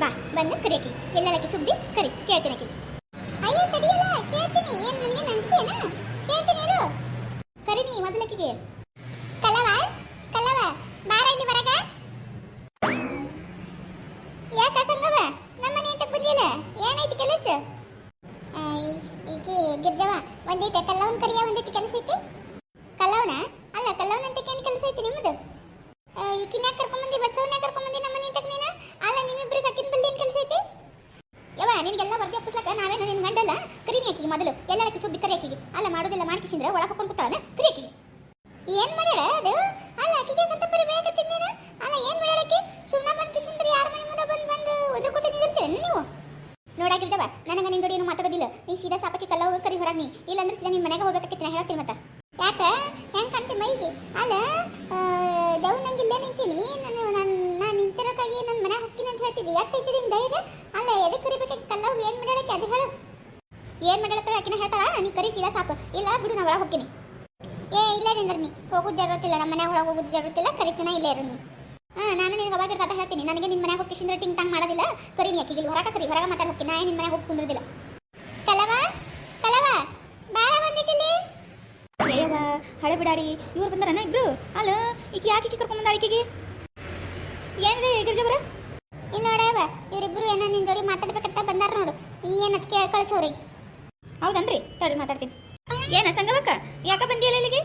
ಬಾ ಬಂದು ಕರಿಯಕಿ ಎಲ್ಲಲಕ್ಕೆ ಸುಬ್ಬಿ ಕರಿ, ಕೇಳ್ತೀನಿ ಆಕಿ. ಅಯ್ಯೋ, ತಡಿಯಲ್ಲ, ಕೇಳ್ತೀನಿ. ಏನ್, ನನಗೆ ನಂಜಿಕೆನ ಕೇಳ್ತೀನಿ ಇರು. ಕರಿನಿ ಮೊದಲಕ್ಕಿಗೆ ಕಲವ ಕಲವ ಬಾರ ಇಲ್ಲಿ ಬರಗ ಯಾಕ ಸಂಗವ ನಮ್ಮನೆ ಅಂತ ಬಂದಿಲ್ಲ ಏನೈತಿ ಕೆಲಸ? ಈಕಿ ಗಿರ್ಜವ ಒಂದೈತೆ ಕಲ್ಲವನ್ ಕರಿಯ, ಒಂದೈತಿ ಕೆಲಸ ಐತಿ ಕಲ್ಲವನ ಅಲ್ಲ ಕಲ್ಲವನ ಅಂತ ಏನ್ ಕೆಲಸ ಐತಿ ನಿಮ್ಮದು ಈಕಿನ ಕರ್ಕೊಂಬಂದಿ ಬಸವನ್ನ ಕರ್ಕೊಂಬಂದಿ ನಮ್ಮನೆ ಅಂತ ನೀನ ಅಲ್ಲ ನಿಮ್ಮಿಬ್ರಿಗೆ ಅಕ್ಕಿನ ಬಲ್ಲಿ ಏನ್ ಕೆಲಸ ಐತಿ ಯವ್ವ ನಿನಗೆಲ್ಲ ಬರ್ದಿ ಒಪ್ಪಿಸ್ಲಕ್ಕ ನಾವೇನು ನಿನ್ ಗಂಡಲ್ಲ ಕರಿನಿ ಆಕಿಗೆ ಮೊದಲು ಎಲ್ಲರಕ್ಕೆ ಸುಬ್ಬಿ ಕರಿ ಆಕಿಗೆ ಅಲ್ಲ ಮಾಡೋದಿಲ್ಲ ಮಾಡ್ಕಿಸಿದ್ರೆ ಒಳಗೆ ಹಾಕೊಂಡು ಕೂತಾನೆ ಕರಿ ಆಕಿಗೆ ಏನ್ ಮಾಡ್ಯಾಳ ಅದು ಅಲ್ಲ ಆಕಿಗೆ ಕಟ್ಟ ಬರಿ ಬೇಕತ್ತಿದ್ದೇನ ಅಲ್ಲ ಏನ್ ಮಾಡ್ಯಾಳ ಆಕಿ ಸುಮ್ಮನೆ ಬಂದ್ ಕಿಶಿಂದ್ರೆ ಯಾರ ಮನೆ ಮುಂದೆ ಬಂದ್ ಬಂದು ಒದರ್ಕೋತ ನಿಂದಿರ್ತೀರ ನೀವು ನೋಡಾಗಿರ್ಜವ ನನಗ ನಿನ್ ಜೋಡಿ ಏನು ಮಾತಾಡೋದಿಲ್ಲ ನೀ ಸೀದಾ ಸಾಪಕ್ಕೆ ಕಲ್ಲ ಹೋಗಿ ಕರಿ ಹೊರಗೆ ನೀ. ಇಲ್ಲಾಂದ್ರೆ ಸೀದಾ ನಿನ್ನ ಮನೆಗೆ ಹೋಗ್ಬೇಕತ್ತೆ ನಾ ಹೇಳ್ತೀನಿ ಮತ್ತೆ. ಯಾಕ? ಹೆಂಗ್ ಕಾಣ್ತಿ ಮೈಗೆ? ಅಲ್ಲ ದವ್ ನಂಗೆ ಇಲ್ಲೇ ನಿಂತೀನಿ. ನಾನು ನಾನು ನಾನು ನಿಂತಿರೋಕ್ಕಾಗಿ ನನ್ನ ಮನೆಗೆ ಹೋಗ್ತೀನಿ ಅಂತ ಹೇಳ್ತಿದ್ದೆ. ಯಾಕೆ ಐತಿ ನಿಂಗೆ ಧೈರ್ಯ? ಅಲ್ಲ ಎದಕ್ಕೆ ಕರಿಬೇಕಾಗಿ ಕಲ್ಲ ಹೋಗಿ ಏನು ಮಾಡ್ಯಾಳಕ್ಕೆ ಅದು ಹೇಳು. ಏನು ಮಾಡ್ಯಾಳತ್ರ ಆಕಿನ ಹೇಳ್ತಾಳ? ನೀ ಕರಿ ಸೀದಾ ಸಾಕು ಇಲ್ಲ, ಬಿಡು, ನಾ ಒಳಗೆ ಹೋಗ್ತೀನಿ. ಏ, ಇಲ್ಲೇ ನಿಂದ್ರ ನೀ. ಹೋಗೋದು ಜರುರತ್ತಿಲ್ಲ ನಮ್ಮ ಮನೆ ಒಳಗೆ ಹೋಗೋದು ಜರುರತ್ತಿಲ್ಲ ಕರಿತೀನ ಇಲ್ಲೇ ಇರು ನೀ. ಹಾ, ನಾನು ನಿನಗೆ ಅವಾಗ ಅಂತ ಹೇಳ್ತೀನಿ. ನನಗೆ ನಿನ್ನ ಮನೆಗೆ ಹೋಗಿ ಟಿಂಗ್ ಟಾಂಗ್ ಮಾಡೋದಿಲ್ಲ. ಕರಿ ನೀ ಅಕ್ಕಿಗೆ ಹೊರಗೆ ಕರಿ, ಹೊರಗೆ ಮಾತಾಡಿ ಹೋಗ್ತೀನಿ. ನಾ ನಿನ್ನ ಮನೆಗೆ ಹೋಗಿ ಕುಂದ್ರದಿಲ್ಲ. ಕಲವ ಕಲವ ಬಾರ ಅಯ್ಯವ್ವ ಹಳೆ ಬಿಡಾಡಿ ಇವ್ರು ಬಂದಾರನ ಇಬ್ರು? ಅಲ್ಲ ಈಕೆ ಯಾಕೆ ಈಕೆ ಕರ್ಕೊಂಡ್ ಬಂದಾಳ ಈಕೆಗೆ? ಏನ್ರಿ ಗಿರ್ಜವ್ರ ಇಲ್ಲ ನೋಡವ ಇವರಿಬ್ರು ಏನೋ ನಿನ್ ಜೋಡಿ ಮಾತಾಡ್ಬೇಕಂತ ಬಂದಾರ ನೋಡು. ಏನತ್ ಕೇಳಿ ಕಳ್ಸೋರಿಗೆ ಹೌದನ್ರಿ ತಡ್ರಿ ಮಾತಾಡ್ತೀನಿ. ಏನ ಸಂಗವಕ್ಕ ಯಾಕ ಬಂದಿಯಲ್ಲ ಇಲ್ಲಿಗೆ?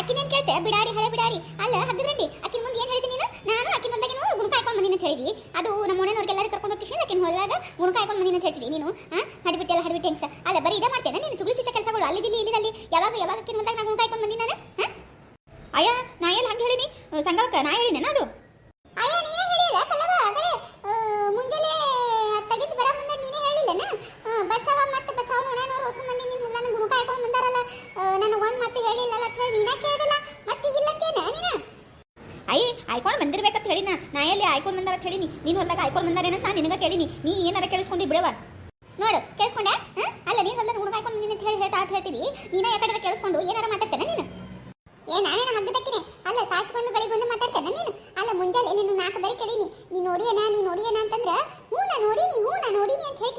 ಅಕ್ಕಿನೇನ್ ಕೇಳ್ತೆ? ಬಿಡಾಡಿ ಹಳೆ ಬಿಡಾಡಿ. ಅಲ್ಲ ಹಗ್ಗದ್ರಂಡಿ ಅಕ್ಕಿನ ಮುಂದೆ ಏನ್ ಹೇಳಿದಿ ನೀನು? ನಾನು ಅಕ್ಕಿನ ಬಂದಾಗ ಗುಣಕ ಹಾಕೊಂಡು ಬಂದಿನ ಅಂತ ಹೇಳಿದಿ. ಅದು ನಮ್ಮ ಮನೆಯವ್ರಿಗೆಲ್ಲರೂ ಕರ್ಕೊಂಡು ಹೋಗಿ ಕಿಶನ್ ಅಕ್ಕಿನ ಹೊಲದಾಗ ಗುಣಕ ಹಾಕೊಂಡು ಬಂದಿನ ಅಂತ ಹೇಳ್ತಿದ್ದಿ ನೀನು ಹಾ ಹಡಿಬಿಟ್ಟು ಹೆಂಗ್ಸ? ಅಲ್ಲ, ಬರೀ ಇದೇ ಮಾಡ್ತೇನೆ. ನೀನು ಚುಗುಳಿ ಚುಚ್ಚ ಕೆಲಸಗಳು. ಇಲ್ಲಿ ಇಲ್ಲಿದಲ್ಲಿ ಯಾವಾಗ ಯಾವಾಗ ಕಿನ್ ಬಂದಾಗ ನಾನು ಗುಣಕ ಬಂದಿನಿ ನಾನು? ಅಯ್ಯ, ನಾ ಎಲ್ಲ ಹಂಗೆ ಹೇಳಿನಿ? ಸಂಗವಕ್ಕ ನಾ ಹೇಳಿನ ಅದು? ಅಯ್ಯ, ನೀನೇ ಹೇಳಿಲ್ಲ ಕಲ್ಲವ ಬರೇ ಮುಂಜಾನೆ ತೆಗೆದು ಬರ ಮುಂದೆ ನೀನೇ ಹೇಳಿಲ್ಲನ? ಬಸವ ಮತ್ತೆ ಬಸವ ನೋಡೇನವ್ರು ರೋಸು ಮಂದಿ ನಿನ್ನ ನನ್ನ ಗುಣಕ ಹಾಕೊಂಡು ಬಂದಾರಲ್ಲ ನನಗೆ ಒಂದು ಮತ್ತೆ ಹೇಳಿಲ್ಲಲ್ಲ ಅಂತ ಹೇಳಿ ನೀನೇ ಕೇಳಿದಲ್ಲ? ಮತ್ತೆ ಇಲ್ಲ ಅಂತೇನ ನೀನು? ಅಯ್ಯ, ಆಯ್ಕೊಂಡು ಬಂದಿರ್ಬೇಕಂತ ಹೇಳಿನ? ನಾ ಎಲ್ಲಿ ಆಯ್ಕೊಂಡು ಬಂದಾರ ಅಂತ ಹೇಳಿನಿ? ನೀನು ಹೊಲ್ದಾಗ ಆಯ್ಕೊಂಡು ಬಂದಾರೇನಂತ ನಾನು ನಿನಗ ಕೇಳಿನಿ. ನೀ ಏನಾರ ಕೇಳಿಸ್ಕೊಂಡಿ ಬಿಡವ ನೋಡು, ಕೇಳಿಸ್ಕೊಂಡೆ? ಅಲ್ಲ, ನೀನು ಹೊಲ್ದಾಗ ಹುಡುಗ ಹಾಕೊಂಡು ನಿನ್ನ ಹೇಳಿ ಹೇಳ್ತಾ ಅಂತ ಹೇಳ್ತಿದಿ ನೀನೇ ಯಾಕಡೆ ಕೇಳಿಸ್ಕೊಂಡು ಏನಾರ ಮಾತಾಡ್ತೇನೆ ನೀನು? ಏ ನಾನೇನು ಹಗ್ಗದಕ್ಕಿನಿ ಅಲ್ಲ, ಕಾಸ್ಗೊಂದು ಬಂದು ಮಾತಾಡ್ತೇನೆ ನೀನು? ಅಲ್ಲ, ಮುಂಜಾನೆ ನೀನು ನಾಲ್ಕು ಬರಿ ಕಡೀನಿ ನೀ ನೋಡಿಯನ ನೀ ನೋಡಿಯನ ಅಂತಂದ್ರೆ ಹ್ಞೂ ನಾ ನೋಡೀನಿ ಹ್ಞೂ ನಾ ನೋಡೀನಿ ಅಂತ ಹೇಳಿ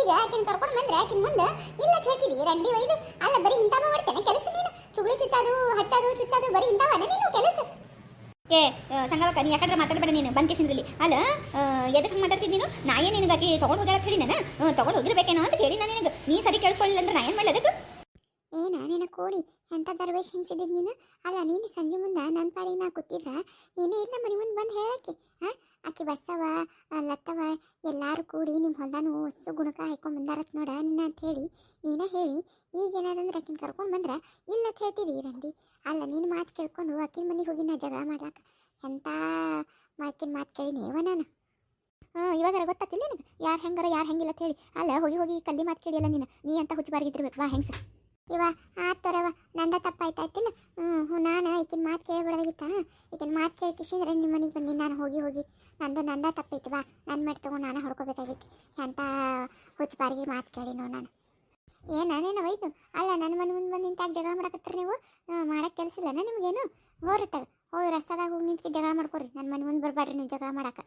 ಈಗ ಆಕಿನ ಕರ್ಕೊಂಡು ಬಂದ್ರೆ ಆಕಿನ ಮುಂದೆ, ಇಲ್ಲ ಅಂತ ಹೇಳ್ತೀನಿ ರಂಡಿ ಒಯ್ದು. ಅಲ್ಲ, ಬರೀ ಇಂತಾವ ಮಾಡ್ತೇನೆ, ಕೆಲಸ ನೀನು. ಚುಗ್ಲಿ ಚುಚ್ಚಾದು, ಹಚ್ಚೋದು, ಚುಚ್ಚಾದು, ಬರೀ ಇಂಥವನ ನೀನು, ಕೆಲಸ ಏ ಸಂಗವಕ್ಕ ನೀ ಯಾಕಂದ್ರೆ ಮಾತಾಡಬೇಡ ನೀನು? ಬಂದ್ ಕೇಶಂದ್ರಲ್ಲಿ. ಅಲ್ಲ ಎದಕ್ಕೆ ಮಾತಾಡ್ತಿದ್ ನೀನು? ನಾ ಏನು ನಿನಗೆ ಆಕಿ ತೊಗೊಂಡು ಹೋಗ್ಯಾಳ ಅಂತ ಹೇಳಿ ನಾನು ತೊಗೊಂಡು ಹೋಗಿರ್ಬೇಕೇನೋ ಅಂತ ಹೇಳಿ ನಾನು ನಿನಗೆ. ನೀ ಸರಿ ಕೇಳಿಸ್ಕೊಳ್ಳಿಲ್ಲ ಅಂದ್ರೆ ನಾ ಏನು ಮಾಡಲಿ ಅದಕ್ಕೆ? ಕೋಡಿ ಎಂಥ ದರ್ವೇಶ್ ಹೆಂಗ್ಸಿದಿದ್ ನೀನು? ಅಲ್ಲ, ನೀನು ಸಂಜೆ ಮುಂದೆ ನನ್ನ ಪಾಡಿಗೆ ನಾ ಕೂತಿದ್ರ? ನೀನೇ ಇಲ್ಲ ಮನೆ ಮುಂದೆ ಬಂದು ಹೇಳಕ್ಕೆ ಹಾಂ ಆಕೆ ಬಸ್ಸವ ಲತ್ತವ ಎಲ್ಲಾರು ಕೂಡಿ ನಿಮ್ಮ ಹೊಲ್ದಾನು ಹೊಸ ಗುಣಕ ಹಾಕೊಂಡ್ ಬಂದಾರತ್ ನೋಡ ನಿನ್ನ ಅಂತ ಹೇಳಿ, ನೀನೇ ಹೇಳಿ ಈಗ ಏನಾದಂದ್ರೆ ಆಕಿನ ಕರ್ಕೊಂಡು ಬಂದ್ರ ಇಲ್ಲ ಅಂತ ಹೇಳ್ತಿದಿ ರಂಡಿ. ಅಲ್ಲ, ನೀನು ಮಾತು ಕೇಳ್ಕೊಂಡು ಆಕಿನ ಮನೆಗೆ ಹೋಗಿ ನಾ ಜಗಳ ಮಾಡ್ಲಾಕ? ಎಂತ ಆಕಿನ ಮಾತು ಕೇಳಿನೇವ ನಾನು? ಹಾಂ ಇವಾಗ ಗೊತ್ತಾಗ್ತಿಲ್ಲ ನಿನಗೆ? ಯಾರು ಹೆಂಗಾರ, ಯಾರು ಹೆಂಗಿಲ್ಲ ಅಂತ ಹೇಳಿ. ಅಲ್ಲ, ಹೋಗಿ ಹೋಗಿ ಕಲ್ಲಿ ಮಾತು ಕೇಳಿಯಲ್ಲ ನೀನು. ನೀ ಅಂತ ಹುಚ್ಚಬಾರ್ಗಿದ್ದಿರ್ಬೇಕು ವಾ ಹೆಂಗ್ಸ? ಇವ ಆತರವ ನಂದ ತಪ್ಪಾಯ್ತಾಯ್ತಿಲ್ಲ? ಹ್ಞೂ ಹ್ಞೂ ನಾನು ಈಕಿನ ಮಾತು ಕೇಳ್ಬಿಡೋದಾಗಿತ್ತ ಈಕಿನ ಮಾತು ಕೇಳಿ ನಿಮ್ಮ ಮನೆಗೆ ಬಂದು ನಾನು ಹೋಗಿ ಹೋಗಿ. ನಂದು, ನಂದ ತಪ್ಪೈತಿ ಬಾ. ನನ್ನ ಮಾಡಿ ತೊಗೊಂಡು ನಾನು ಹೊಡ್ಕೋಬೇಕಾಗಿತ್ತು ಎಂತ ಹುಚ್ಚ ಬಾರಿಗೆ ಮಾತು ಕೇಳಿ ನೋಡಿ ನಾನು. ಏ, ನಾನೇನು ಹೋಯ್ತು ಅಲ್ಲ ನನ್ನ ಮನೆ ಮುಂದೆ ಬಂದು ನಿಂತಾಗ ಜಗಳ ಮಾಡಕತ್ತೀರಿ ನೀವು? ಮಾಡೋಕ್ಕೆ ಕೆಲಸ ಇಲ್ಲನ ನಿಮಗೇನು? ಹೋರತ್ತಾಗ ಹೋಗಿ ರಸ್ತಾದಾಗ ಹೋಗಿ ನಿಂತ್ಕಿ ಜಗಳ ಮಾಡ್ಕೊರಿ. ನನ್ನ ಮನೆ ಮುಂದೆ ಬರಬೇಡ್ರಿ ನೀವು ಜಗಳ ಮಾಡಕ್ಕೆ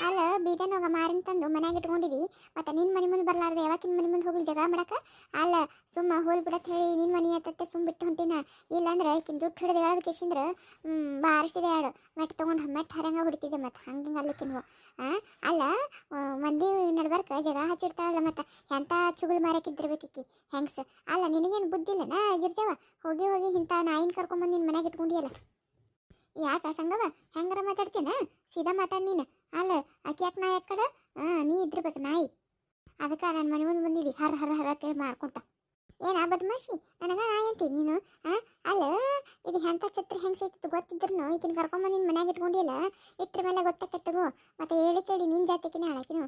ಅಲ್ಲ ಬೀದನೋಗ ಮಾರಿನ ತಂದು ಮನ್ಯಾಗ ಇಟ್ಕೊಂಡಿದಿ. ಮತ್ತೆ ನಿನ್ನ ಮನೆ ಮುಂದೆ ಬರಲಾರ್ದೆ, ಯಾವಾಗಿನ ಮನೆ ಮುಂದೆ ಹೋಗ್ಲಿ ಜಗ ಮಾಡಕ? ಅಲ್ಲ, ಸುಮ್ಮ ಹೋಲ್ ಬಿಡತ್ ಹೇಳಿ ನಿನ್ನ ಮನೆ ಹತ್ತತ್ತೆ, ಸುಮ್ ಬಿಟ್ಟು ಹೊಂಟಿನ. ಇಲ್ಲಾಂದ್ರೆ ಆಕಿನ ದುಡ್ಡು ಹಿಡಿದು ಹೇಳೋದು ಹ್ಮ್, ಬಾರಿಸಿದೆ ಯಾಡು ಮೆಟ್ ತೊಗೊಂಡು ಮೆಟ್ ಹರಂಗ ಹೊಡಿತಿದ್ದೆ ಮತ್ತೆ ಹಂಗೆ ಆ, ಅಲ್ಲ ಮಂದಿ ನಡ್ಬಾರ್ಕ ಜಗಳ ಹಚ್ಚಿರ್ತಾವಲ್ಲ ಮತ್ತೆ ಎಂಥ ಚುಗುಲ್ ಮಾರಕ್ಕಿದ್ದಿರ್ಬೇಕಿಕ್ಕಿ ಹೆಂಗ್ಸ? ಅಲ್ಲ, ನಿನಗೇನು ಬುದ್ಧಿ ಇಲ್ಲನಾ, ಗಿರ್ಜವ? ಹೋಗಿ ಹೋಗಿ ಇಂಥ ನಾಯಿನ ಕರ್ಕೊಂಬಂದು ನಿನ್ನ ಮನ್ಯಾಗ ಇಟ್ಕೊಂಡಿಯಲ್ಲ. ಯಾಕ ಸಂಗವ? ಹೆಂಗಾರ ಮಾತಾಡ್ತೀನ ಸೀದಾ ಮಾತಾಡ್ ನೀನು. ಅಲ್ಲ, ಆಕೆ ಯಾಕೆ ನಾಯಿ ಕಡೆ? ಹಾಂ ನೀ ಇದ್ರಬೇಕು ನಾಯಿ. ಅದಕ್ಕೆ ನನ್ನ ಮನೆ ಮುಂದೆ ಬಂದಿದ್ದಿ ಹರ ಹರ ಹರ ಕೇಳಿ ಮಾಡ್ಕೊಂತ. ಏನ ಬದ್ಮಾಶಿ? ನನಗ ನಾಯಿ ಅಂತೀನಿ ನೀನು? ಆ, ಅಲ್ಲ, ಇದು ಎಂಥ ಛತ್ರಿ ಹೆಂಗೆ ಸೈತಿತ್ತು ಗೊತ್ತಿದ್ರು ಈಕಿನ ಕರ್ಕೊಂಬಂದು ನಿನ್ನ ಮನ್ಯಾಗ ಇಟ್ಕೊಂಡಿಲ್ಲ ಇಟ್ರ ಮೇಲೆ ಗೊತ್ತಾಕತ್ತಗು ಮತ್ತೆ ಹೇಳಿ ಕೇಳಿ ನಿನ್ನ ಜಾತಿಕಿನ ಹಾಳಾಕಿನು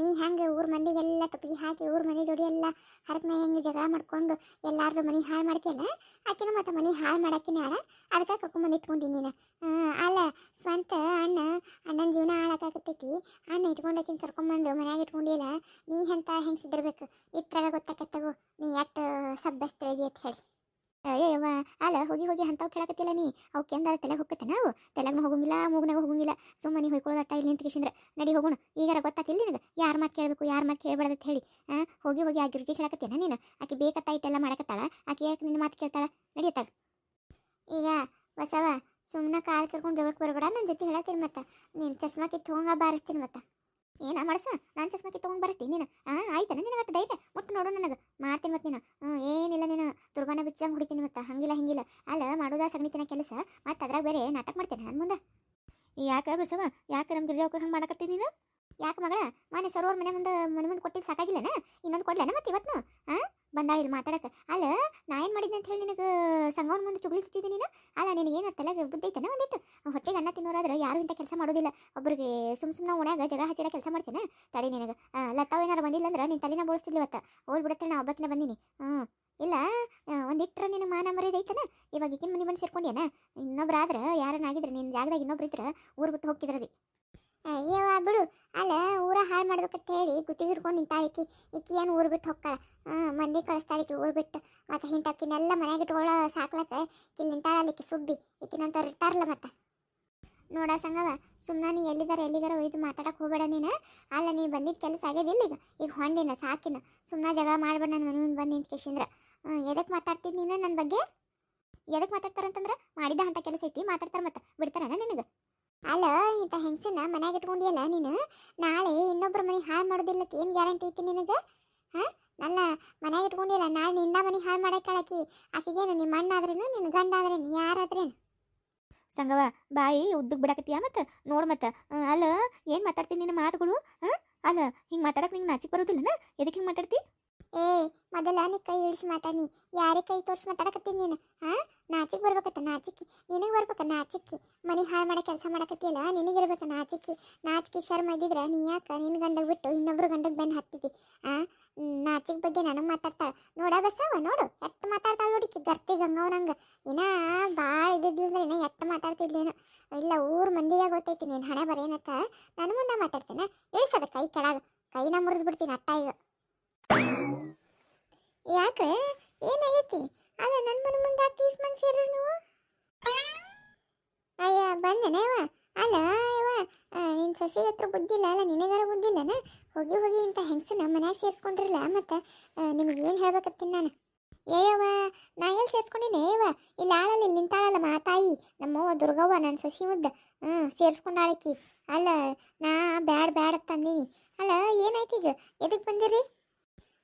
ನೀ ಹೆಂಗೆ ಊರ ಮಂದಿಗೆಲ್ಲ ಟೊಪ್ಪಿಗೆ ಹಾಕಿ, ಊರ ಮನೆ ಜೋಡಿ ಎಲ್ಲ ಹರಕ್ ಮನೆ ಹೆಂಗೆ ಜಗಳ ಮಾಡ್ಕೊಂಡು ಎಲ್ಲಾರ್ದು ಮನೆ ಹಾಳು ಮಾಡ್ತೀಯಲ್ಲ, ಆಕಿನ ಮತ್ತೆ ಮನೆ ಹಾಳು ಮಾಡಾಕಿನೇ ಹಾಳ ಅದಕ್ಕೆ ಕರ್ಕೊಂಬಂದು ಇಟ್ಕೊಂಡಿ ನೀನು. ಅಲ್ಲ, ಸ್ವಂತ ಅಣ್ಣ, ಅಣ್ಣನ ಜೀವನ ಅಣ್ಣ ಇಟ್ಕೊಂಡಾಕಿನ ಕರ್ಕೊಂಬಂದು ಮನ್ಯಾಗ ಇಟ್ಕೊಂಡಿಲ್ಲ ನೀ ಎಂತ ಹೆಂಗ್ಸಿದಿರ್ಬೇಕು ಇಟ್ರಾಗ ಗೊತ್ತಾಕತ್ತಗು ನೀ ಎಟ್ಟು ಇದಿ ಅಂತ ಹೇಳಿ. ಅಯ್ಯವ್ವ ಅಲ್ಲ, ಹೋಗಿ ಹೋಗಿ ಅಂಥವು ಕೇಳಕತ್ತಿಲ್ಲ ನೀ. ಅವು ಕೆಂದಾರ ತಲೆಗೆ ಹೋಗತ್ತೆ ನಾವು? ತಲೆಗೂ ಹೋಗಂಗಿಲ್ಲ, ಮೂಗ್ನಾಗ ಹೋಗಂಗಿಲ್ಲ. ಸುಮ್ಮನೆ ಹೊಯ್ಕೊಳ್ಳೋದಟ್ಟ ಇಲ್ಲಿ ನಿಂತ್ಕಿಸಿಂದ್ರೆ ನಡಿ ಹೋಗೋಣ. ಈಗಾರ ಗೊತ್ತಾತಿಲ್ಲ ನಿನಗೆ? ಯಾರ ಮಾತು ಕೇಳಬೇಕು, ಯಾರ ಮಾತು ಕೇಳಬಾರ್ದು ಅಂತ ಹೇಳಿ. ಆ, ಹೋಗಿ ಹೋಗಿ ಆ ಗಿರ್ಜಿ ಹೇಳಕತ್ತೇನ ನೀನು? ಆಕೆ ಬೇಕತ್ತ, ಇಟ್ಟೆಲ್ಲ ಮಾಡಕತ್ತಾಳ? ಆಕೆ ಯಾಕೆ ನಿನ್ನ ಮಾತು ಕೇಳ್ತಾಳ? ನಡಿಯತ್ತಾಗ. ಈಗ, ಬಸವ ಸುಮ್ಮನೆ ಕಾಲು ಕರ್ಕೊಂಡು ಜಗಕ್ಕೆ ಬರಬೇಡ ನನ್ನ ಜೊತೆ ಹೇಳತ್ತೀನಿ ಮತ್ತೆ. ನೀನು ಚಸ್ಮಾ ಕಿತ್ತು ಹೋಗ ಬಾರಿಸ್ತೀನಿ ಮತ್ತೆ. ಏನ ಮಾಡಸ? ನಾನು ಚಸ್ಮಾ ಕಿತ್ತು ತೊಗೊಂಡು ಬರ್ಸ್ತೀನಿ ನೀನು? ಹಾಂ ಆಯ್ತಾನೆ ನಿನಗೆ ಅಟ್ಟು ಧೈರ್ಯ. ಮುಟ್ಟು ನೋಡು ನನಗೆ. ಮಾಡ್ತೀನಿ ಮತ್ತೆ ನೀನು. ಹ್ಞೂ ಏನಿಲ್ಲ ನೀನು. ತುರ್ಬಾನ ಬಿಚ್ಚಂಗೆ ಹೊಡಿತೀನಿ ಮತ್ತೆ. ಹಂಗಿಲ್ಲ, ಹಿಂಗಿಲ್ಲ. ಅಲ್ಲ, ಮಾಡೋದ ತಿನ್ನ ಕೆಲಸ? ಮತ್ತೆ ಅದ್ರಾಗ ಬೇರೆ ನಾಟಕ ಮಾಡ್ತೀನಿ ನನ್ನ ಮುಂದೆ. ಯಾಕೆ ಬಸವ? ಯಾಕೆ ನಮ್ಮ ಗಿರ್ಜಾವ್ಕ ಹಂಗೆ ಮಾಡಕತ್ತೀನಿ ನೀನು? ಯಾಕೆ ಮಗಳ? ಮನೆ ಸರ್ವರ್ ಮನೆ ಮುಂದೆ ಮನೆ ಮುಂದೆ ಕೊಟ್ಟಿದ್ದು ಸಾಕಾಗಿಲ್ಲನ? ಇನ್ನೊಂದು ಕೊಡ್ಲೇನ ಮತ್ತೆ ಇವತ್ತು ಹಾಂ ಬಂದಾಳ ಇಲ್ಲಿ ಮಾತಾಡಕ್ಕೆ ಅಲ್ಲ, ನಾ ಏನು ಮಾಡಿದ್ದೆ ಅಂತ ಹೇಳಿ ನಿನಗೆ ಸಂಗವನ ಮುಂದೆ ಚುಗ್ಲಿ ಚುಚ್ಚಿದ್ದೀನಿ ನೀನು? ಅಲ್ಲ, ನಿನಗೆ ಏನು ತಲೆಗೆ ಬುದ್ಧಿ ಐತನ ಒಂದಿಟ್ಟು? ಹೊಟ್ಟೆಗೆ ಅನ್ನ ತಿನ್ನೋರಾದ್ರೆ ಯಾರು ಇಂಥ ಕೆಲಸ ಮಾಡೋದಿಲ್ಲ. ಒಬ್ರಿಗೆ ಸುಮ್ ಸುಮ್ಮನೆ ಉಣ್ಯಾಗ ಜಗ ಹಚ್ಚಿಡ ಕೆಲಸ ಮಾಡ್ತೇನೆ? ತಡಿ ನಿನಗೆ. ಲತಾವ್ ಏನಾರು ಬಂದಿಲ್ಲ ಅಂದ್ರೆ ನಿನ್ನ ತಲೆನ ಬೋಳಿಸ್ತಿದ್ಲಿ ಇವತ್ತು. ಓಲ್ ಬಿಡತ್ತೆ ನಾ ಒಬ್ಬಕ್ಕಿನ ಬಂದೀನಿ. ಹ್ಞೂ ಇಲ್ಲ ಒಂದಿಟ್ರ ನಿನ್ನ ಮಾನ ಮರ್ಯಾದೆ ಐತನ? ಇವಾಗ ಈಗಿನ ಮನೆ ಬಂದು ಸೇರ್ಕೊಂಡ್ಯಾನ? ಇನ್ನೊಬ್ರು ಆದ್ರೆ ಯಾರನ್ನಾಗಿದ್ರೆ ನಿನ್ನ ಜಾಗದಾಗ ಇನ್ನೊಬ್ರು ಇದ್ರೆ ಊರು ಬಿಟ್ಟು ಹೋಗ್ತಿದ್ರದಿ. ಅಯ್ಯವ್ವ ಬಿಡು. ಅಲ್ಲ, ಊರ ಹಾಳು ಮಾಡ್ಬೇಕಂತ ಹೇಳಿ ಗುತ್ತಿಗೆ ಹಿಡ್ಕೊಂಡು ಇಕ್ಕಿ ಈಕಿ. ಏನು ಊರು ಬಿಟ್ಟು ಹೋಗ್ತಾಳ. ಹಾಂ, ಮಂದಿ ಕಳಿಸ್ತಾಳ ಇಕ್ಕಿ ಊರು ಬಿಟ್ಟು. ಮತ್ತು ಇಂಥಕ್ಕಿನೆಲ್ಲ ಮನೆಗೆ ಇಟ್ಕೊಳ್ಳೋ ಸಾಕ್ಲಕ್ಕ ಇಲ್ಲಿ ನಿಂತಾಳ ಈಕಿ ಸುಬ್ಬಿ. ಇಕ್ಕಿನಂತ ಇರ್ತಾರಲ್ಲ ಮತ್ತೆ. ನೋಡ ಸಂಗವ ಸುಮ್ಮನೆ ನೀ ಎಲ್ಲಿದಾರ ಎಲ್ಲಿಗಾರ ಒಯ್ದು ಮಾತಾಡಕ್ಕೆ ಹೋಗಬೇಡ ನೀನು. ಅಲ್ಲ, ನೀ ಬಂದಿದ್ದ ಕೆಲಸ ಆಗ್ಯದಿಲ್ಲ ಈಗ. ಈಗ ಹೊಂಡಿನ, ಸಾಕಿನ. ಸುಮ್ಮನೆ ಜಗಳ ಮಾಡ್ಬೇಡ ನನ್ನ ಮನೆ ಮುಂದೆ ಬಂದು ನಿಂತ್ಕೇಶಿಂದ್ರ ಎದಕ್ಕೆ ಮಾತಾಡ್ತೀನಿ ನೀನು ನನ್ನ ಬಗ್ಗೆ? ಎದಕ್ಕೆ ಮಾತಾಡ್ತಾರಂತಂದ್ರೆ? ಮಾಡಿದ ಅಂತ ಕೆಲಸ ಐತಿ, ಮಾತಾಡ್ತಾರ ಮತ್ತೆ. ಬಿಡ್ತಾರನ ನಿನಗೆ? ಅಲ್ಲ, ಇಂಥ ಹೆಂಗಸನ್ನ ಮನ್ಯಾಗ ಇಟ್ಕೊಂಡಿಯಲ್ಲ ನೀನು? ನಾಳೆ ಇನ್ನೊಬ್ಬರ ಮನೆ ಹಾಳು ಮಾಡೋದಿಲ್ಲ ಏನು ಗ್ಯಾರಂಟಿ ಐತಿ ನಿನಗೆ? ಹಾಂ? ನನ್ನ ಮನ್ಯಾಗ ಇಟ್ಕೊಂಡಿಲ್ಲ ನಾಳೆ ನಿನ್ನ ಮನೆ ಹಾಳು ಮಾಡಕ್ಕೆ ಆಕೆಗೇನು ನಿಮ್ಮ ಅಣ್ಣ ಆದ್ರೇನು ನಿನ್ನ ಗಂಡ ಆದ್ರೇನು ಯಾರಾದ್ರೇನು ಸಂಗವ ಬಾಯಿ ಉದ್ದಕ್ಕೆ ಬಿಡಕತ್ತೀಯ ಮತ್ತೆ? ನೋಡು ಮತ್ತೆ. ಅಲ್ಲ, ಏನು ಮಾತಾಡ್ತೀನಿ ನಿನ್ನ ಮಾತುಗಳು? ಹಾಂ? ಅಲ್ಲ, ಹಿಂಗೆ ಮಾತಾಡಕ್ಕೆ ನಿಂಗೆ ನಾಚಿಕ್ ಬರೋದಿಲ್ಲನ? ಎದಕ್ಕೆ ಹಿಂಗೆ ಮಾತಾಡ್ತಿ? ಏ, ಮೊದಲ ನೀ ಕೈ ಇಳಿಸಿ ಮಾತಾಡಿ ಯಾರೇ ಕೈ ತೋರಿಸಿ ಮಾತಾಡಕತ್ತೀನಿ ನೀನು? ಹಾ ನಾಚಿಕ್ ಬರ್ಬೇಕತ್ತ ನಾಚಿಕ್ಕಿ ನಿನಗೆ ಬರ್ಬೇಕ ನಾಚಿಕ್ಕಿ ಮನೆ ಹಾಳು ಮಾಡೋ ಕೆಲಸ ಮಾಡಕತ್ತಿಯಲ್ಲ, ನಿನಗಿರ್ಬೇಕ ನಾಚಿಕ್ಕಿ ನಾಚಿಕೆ ಶರ್ಮ ಇದ್ದಿದ್ರೆ ನೀ ಯಾಕೆ ನಿನ್ನ ಗಂಡಗೆ ಬಿಟ್ಟು ಇನ್ನೊಬ್ರು ಗಂಡಗೆ ಬೆನ್ನು ಹತ್ತಿದ್ದಿ ಆ? ನಾಚಿಕ್ ಬಗ್ಗೆ ನನಗೆ ಮಾತಾಡ್ತಾಳೆ. ನೋಡ ಬಸವ, ನೋಡು. ಎಟ್ಟು ಮಾತಾಡ್ತಾಳೆ ನೋಡಿ ಕಿ ಗರ್ತಿ ಗಂಗವ್ನಂಗೆ. ಇನ್ನ ಭಾಳ ಇದ್ದಿದ್ದಿಲ್ಲ ಇನ್ನ ಎಟ್ಟು ಮಾತಾಡ್ತಿದ್ಲೇನು ಇಲ್ಲ, ಊರು ಮಂದಿಗೆ ಗೊತ್ತೈತಿ ನೀನು ಹಣೆ ಬರೇನತ್ತ ನನ್ನ ಮುಂದೆ ಮಾತಾಡ್ತೇನೆ. ಇಳಿಸದ ಕೈ ಕೆಳಗ. ಕೈನ ಮುರಿದು ಬಿಡ್ತೀನಿ ಅಟ್ಟ ಈಗ. ಯಾಕೆ? ಏನಾಗೈತಿ? ಅಲ್ಲ ನನ್ನ ಮನೆ ಮುಂದೆ ಯಾಕೆ ಈಸ್ ನೀವು? ಅಯ್ಯ ಬಂದನೇವ ಅಲ್ಲ ಇವ ನಿನ್ನ ಸೊಸೆಗೆ ಹತ್ರ ಬುದ್ಧಿಲ್ಲ ಅಲ್ಲ, ನಿನಗಾರ ಬುದ್ಧಿಲ್ಲನ ಹೋಗಿ ಹೋಗಿ ಇಂಥ ಹೆಂಗಸನ್ನ ಮನ್ಯಾಗ ಸೇರಿಸ್ಕೊಂಡ್ರಲ್ಲ ಮತ್ತು ನಿಮ್ಗೆ ಏನು ಹೇಳ್ಬೇಕತ್ತೀನಿ ನಾನು? ಏಯವ್ವ ನಾ ಎಲ್ಲಿ ಸೇರಿಸ್ಕೊಂಡಿನಿ ಏವ ಇಲ್ಲಿ ಆಳಲ್ಲ, ಇಲ್ಲಿ ನಿಂತಾಳಲ್ಲ ಮಾ ತಾಯಿ ನಮ್ಮವ್ವ ದುರ್ಗವ್ವ ನನ್ನ ಸೊಸಿ ಮುದ್ದ. ಹ್ಞೂ ಸೇರಿಸ್ಕೊಂಡಾಳಕಿ ಅಲ್ಲ, ನಾ ಬ್ಯಾಡ್ ಬ್ಯಾಡ್ ತಂದೀನಿ ಅಲ್ಲ ಏನಾಯ್ತು ಈಗ ಎದಕ್ಕೆ ಬಂದಿರಿ?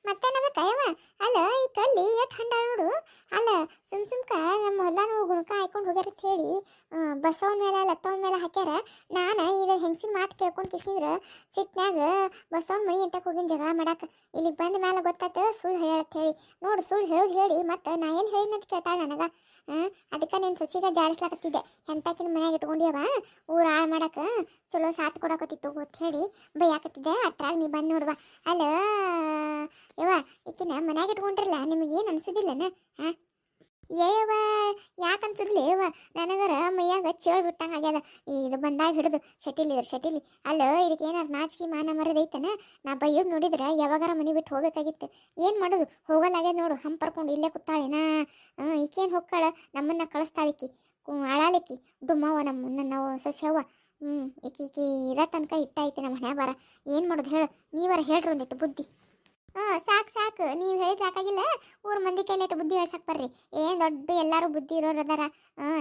ಮತ್ತೇನದ ಕಯವ? ಅಲ್ಲ, ಈ ಕಲ್ಲಿ ಎಷ್ಟು ಹಂಡ ನೋಡು. ಅಲ್ಲ, ಸುಮ್ ಸುಮ್ಕ ನಮ್ಮ ಹೊಲ್ದಾನ ಗುಣಕ ಹಾಕೊಂಡು ಅಂತ ಹೇಳಿ ಬಸವನ ಮೇಲೆ ಲತ್ತವನ ಮೇಲೆ ಹಾಕ್ಯಾರ. ನಾನು ಈಗ ಹೆಂಗಸಿನ ಮಾತು ಕೇಳ್ಕೊಂಡು ಕಿಸಿದ್ರ ಸಿಟ್ನ್ಯಾಗ ಬಸವನ ಮೈ ಅಂತ ಹೋಗಿನ ಜಗಳ ಮಾಡಾಕ. ಇಲ್ಲಿಗೆ ಬಂದ ಮೇಲೆ ಗೊತ್ತಾತ ಸುಳ್ಳು ಹೇಳತ್ ಹೇಳಿ. ನೋಡು, ಸುಳ್ಳು ಹೇಳೋದು ಹೇಳಿ, ಮತ್ತೆ ನಾ ಏನು ಹೇಳಿನಂತ ಕೇಳ್ತಾಳೆ ನನಗೆ. ಹಾಂ ಅದಕ್ಕೆ ನೀನು ಸೊಸಿಗ ಜಾಡಿಸ್ಲಾಕತ್ತಿದ್ದೆ. ಎಂತಾಕಿನ ಮನ್ಯಾಗ ಇಟ್ಕೊಂಡಿಯವ ಊರು ಹಾಳು ಮಾಡಕ್ಕೆ ಚಲೋ ಸಾಥ್ ಕೊಡಕತ್ತಿತ್ತು ಅಂತ ಹೇಳಿ. ಬೈಯಾಕತ್ತಿದ್ದೆ, ಅಟ್ರಾಗ ನೀ ಬಂದು ನೋಡುವ. ಅಲ್ಲ, ಯವ್ವ, ಈಕಿನ ಮನ್ಯಾಗ ಇಟ್ಕೊಂಡ್ರಲ್ಲ ನಿಮಗೇನು ಅನ್ಸುದಿಲ್ಲನ? ಹಾಂ? ಏಯವ್ವ ಯಾಕನ್ಸದ್ಲಿ ಏವ, ನನಗರ ಮೈಯಾಗ ಚೇಳ್ ಬಿಟ್ಟಂಗೆ ಆಗ್ಯದ. ಇದು ಬಂದಾಗ ಹಿಡಿದು ಶಟಿಲ್ ಇದ್ರ ಶಟಿಲಿ ಅಲ್ಲ ಇದಕ್ಕೆ ಏನಾರು ನಾಚಿಕೆ ಮಾನ ಮರದೈತನ ನಾ ಬೈಯೋದು ನೋಡಿದ್ರೆ ಯಾವಾಗಾರ ಮನೆ ಬಿಟ್ಟು ಹೋಗ್ಬೇಕಾಗಿತ್ತು. ಏನು ಮಾಡೋದು? ಹೋಗಲಾಗ್ಯದ ನೋಡು, ಹಂಪರ್ಕೊಂಡು ಇಲ್ಲೇ ಕುತ್ತಾಳೆನಾ ಹಾಂ ಈಕೇನು ಹೊಕ್ಕಾಳ? ನಮ್ಮನ್ನ ಕಳಿಸ್ತಾಳಿಕ್ಕಿ ಅಳಾಲಿಕ್ಕಿ ಡುಮ್ಮವ್ವ ನಮ್ಮ ನನ್ನ ಸೊಸೆವ್ವ. ಹ್ಞೂ ಈಕಿ ಈಕಿ ಇರೋ ತನಕ ಇಟ್ಟೈತಿ ನಮ್ಮ ಹಣೆ ಬಾರ. ಏನು ಮಾಡೋದು ಹೇಳು? ನೀವರ ಹೇಳ್ರಿ ಒಂದಿಟ್ಟು ಬುದ್ಧಿ. ಸಾಕು ಸಾಕು. ನೀವು ಹೇಳಿದ್ರೆ ಸಾಕಾಗಿಲ್ಲ ಊರು ಮಂದಿ ಕೈಲಿಟ್ಟು ಬುದ್ಧಿ ಹೇಳ್ಸಕ್ಕೆ ಬರ್ರಿ. ಏನು ದೊಡ್ಡ ಎಲ್ಲರೂ ಬುದ್ಧಿ ಇರೋರು ಅದಾರ?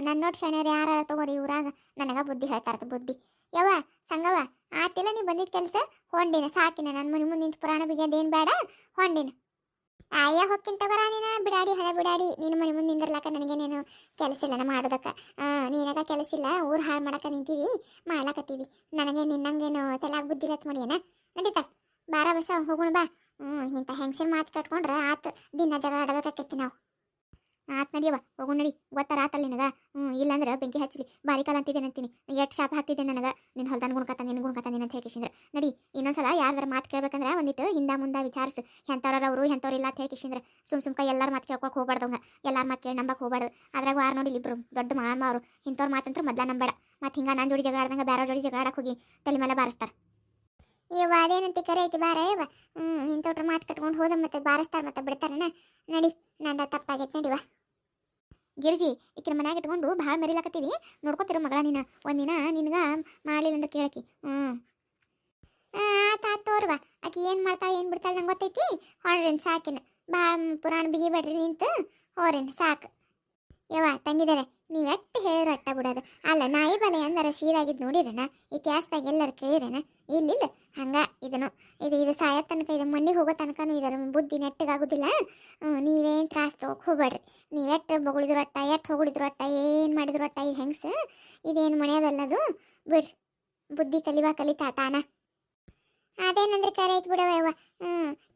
ನನ್ನ ನೋಡಿ ಶಣ್ಯರು ಯಾರು ತಗೋರಿ ಊರಾಗ. ನನಗೆ ಬುದ್ಧಿ ಹೇಳ್ತಾರ ಬುದ್ಧಿ. ಯವ್ವ ಸಂಗವ ಆತಿಲ್ಲ ನೀ ಬಂದಿದ್ದ ಕೆಲಸ? ಹೊಂಡಿನ, ಸಾಕಿನ ನನ್ನ ಮನೆ ಮುಂದೆ ನಿಂತು ಪುರಾಣ ಬಿಗಿಯೋದೇನು ಬೇಡ ಹೊಂಡಿನ. ಅಯ್ಯ ಹೊಕ್ಕಿನ ತಗೋರ ನೀನು. ಬಿಡಾಡಿ ಹಳೆ ಬಿಡಾಡಿ. ನಿನ್ನ ಮನೆ ಮುಂದೆ ನಿಂದಿರ್ಲಕ್ಕ ನನಗೇನೇನು ಕೆಲಸ ಇಲ್ಲ ನಾ ಮಾಡೋದಕ್ಕೆ. ನೀನಾಗ ಕೆಲಸ ಇಲ್ಲ. ಊರು ಹಾಳು ಮಾಡಕ್ಕೆ ನಿಂತೀವಿ, ಮಾಡ್ಲಕತ್ತೀವಿ. ನನಗೆ ನಿನ್ನಂಗೇನು ತಲೆಯಾಗ ಇಲ್ಲ ಮಾಡ್ಯಾನ ನಡೀತಾ. ಬಾರ ಬಸ ಹೋಗೋಣ ಬಾ. ಹ್ಞೂ ಇಂಥ ಹೆಂಗಸಿನ ಮಾತು ಕಟ್ಕೊಂಡ್ರೆ ಆತ, ದಿನ ಜಗಳ ಆಡಬೇಕಾಕೈತಿ ನಾವು. ಆತ್ ನಡಿಯವ ಹೋಗು ನಡಿ, ಗೊತ್ತಾರ ಆತಲ್ಲಿ ನಿನಗ? ಹ್ಞೂ ಇಲ್ಲಾಂದ್ರೆ ಬೆಂಕಿ ಹಚ್ಚಲಿ ಬಾರಿ ಕಾಲ ಅಂತಿದ್ದೇನೆ ಅಂತೀನಿ ಎಷ್ಟು ಶಾಪ್ ಹಾಕ್ತಿದ್ದೆ ನನಗೆ? ನಿನ್ನ ಹೊಲ್ದಾನ ಗುಣಕತ್ತ ನಿನ್ನ ಗುಣಕತ್ತ ಅಂತ ಹೇಳ್ಕಿಸಿಂದ್ರೆ ನಡಿ, ಇನ್ನೊಂದ್ಸಲ ಯಾರ್ದಾರ ಮಾತು ಕೇಳ್ಬೇಕಂದ್ರೆ ಒಂದಿಟ್ಟು ಹಿಂದ ಮುಂದೆ ವಿಚಾರಿಸು. ಎಂಥವ್ರ ಅವರು ಎಂಥವ್ರು ಇಲ್ಲ ಅಂತ ಹೇಳ್ಕಿಸಿಂದ್ರೆ ಸುಮ್ ಸುಮ್ಕ ಎಲ್ಲರ ಮಾತು ಕೇಳ್ಕೊಳಕ್ಕೆ ಹೋಗ್ಬಾರ್ದಂಗ ಎಲ್ಲರ ಮಾತು ಕೇಳಿ ನಂಬಕ್ಕೆ ಹೋಗ್ಬಾರ್ದು. ಅದ್ರಾಗ ಆರು ನೋಡಿ ಇಬ್ರು, ದೊಡ್ಡ ಮಾಮ ಅವರು. ಇಂಥವ್ರ ಮಾತಂತ್ರ ಮೊದ್ಲ ನಂಬೇಡ ಮತ್ತು ಹಿಂಗೆ ನನ್ನ ಜೋಡಿ ಜಗಳ ಆಡ್ದಂಗೆ ಬೇರೆ ಜೋಡಿ ಜಗಳ ಹೋಗಿ ತಲೆ ಮೇಲೆ ಬಾರಿಸ್ತಾರೆ. ಇವ ಅದೇನಂತ ಕರೆ ಐತಿ ಬಾರ ಇವ ಹ್ಞೂ ಇಂಥವ್ರ ಮಾತು ಕಟ್ಕೊಂಡು ಹೋದ ಮತ್ತೆ ಬಾರಿಸ್ತಾರೆ ಮತ್ತೆ ಬಿಡ್ತಾರನ? ನಡಿ, ನಂದ ತಪ್ಪಾಗೈತೆ ನಡಿವ ಗಿರಿಜಿ, ಈಕಿನ ಮನ್ಯಾಗ ಇಟ್ಕೊಂಡು ಭಾಳ ಮೆರಿಲಾಕತ್ತೀವಿ. ನೋಡ್ಕೊತಿರೋ ಮಗಳ ನೀನು. ಒಂದಿನ ನಿನಗ ಮಾಡಲಿಲ್ಲ ಅಂದ್ರೆ ಕೇಳಕಿ. ಹ್ಞೂ ಆತ ತೋರ್ವ. ಆಕಿ ಏನು ಮಾಡ್ತಾಳೆ, ಏನು ಬಿಡ್ತಾಳೆ ನಂಗೆ ಗೊತ್ತೈತಿ? ಹೊಡ್ರೇನು ಸಾಕಿನ. ಭಾಳ ಪುರಾಣ ಬಿಗಿ ಬೇಡ್ರಿ ನಿಂತು. ಹೋರೇನು ಸಾಕು. ಯವ್ವ, ತಂಗಿದಾರೆ, ನೀವು ಎಟ್ಟು ಹೇಳಿರೋ ಅಟ್ಟ ಬಿಡೋದು. ಅಲ್ಲ, ನಾಯಿ ಬಲೆ ಅಂದಾರ ಸೀದಾಗಿದ್ದು ನೋಡಿರನ? ಇತಿಹಾಸದಾಗ ಎಲ್ಲರೂ ಕೇಳಿರೇನ? ಇಲ್ಲಿಲ್ಲ ಹಂಗ ಇದನ್ನು ಇದು ಇದು ಸಾಯೋ ತನಕ, ಇದು ಮಣ್ಣಿಗೆ ಹೋಗೋ ತನಕನೂ ಇದರ ಬುದ್ಧಿ ನೆಟ್ಟಗಾಗೋದಿಲ್ಲ. ನೀವೇನು ತ್ರಾಸು ತ್ರಾಸ ತಗೋಕ್ ಹೋಗ್ಬೇಡ್ರಿ. ನೀವು ಎಷ್ಟು ಬೊಗಳಿದ್ರು ಅಟ್ಟ ಎಟ್ಟು ಹೊಗಳಿದ್ರು ಅಟ್ಟ, ಏನು ಮಾಡಿದ್ರು ಅಟ್ಟ ಈ ಹೆಂಗ್ಸ? ಇದೇನು ಮನೆಯದಲ್ಲದು? ಬಿಡ್ರಿ. ಬುದ್ಧಿ ಕಲಿವಾ ಕಲಿತಾ ತಾನ. ಅದೇನಂದ್ರೆ ಕರೆ ಬಿಡವ ಇವ ಹ್ಞೂ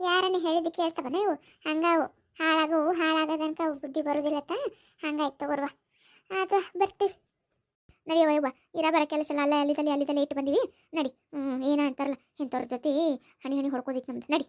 ಯಾರನ್ನ ಹೇಳಿದ್ದು ಕೇಳ್ತಾವನ ಇವು? ಹಂಗಾವು ಹಾಳಾಗವು, ಹಾಳಾಗೋ ತನಕ ಬರೋದಿಲ್ಲ ಬುದ್ಧಿ ಬರೋದಿಲ್ಲತ್ತ ಹಂಗಾಯ್ತು ತಗೋರ್ವ. ಅದು ಬರ್ತೀವಿ. ನಡಿಯವ ಯವ್ವ ಇರ ಬರ ಕೆಲಸ ಎಲ್ಲ, ಅಲ್ಲೇ ಅಲ್ಲಿದಲ್ಲಿ ಇಟ್ಟು ಬಂದೀವಿ. ನಡಿ. ಹ್ಞೂ ಏನ ಅಂತಾರಲ್ಲ, ಇಂಥವ್ರ ಜೊತೆ ಹನಿ ಹನಿ ಹೊಡ್ಕೋದಿತ್ತು ನಮ್ದು. ನಡಿ.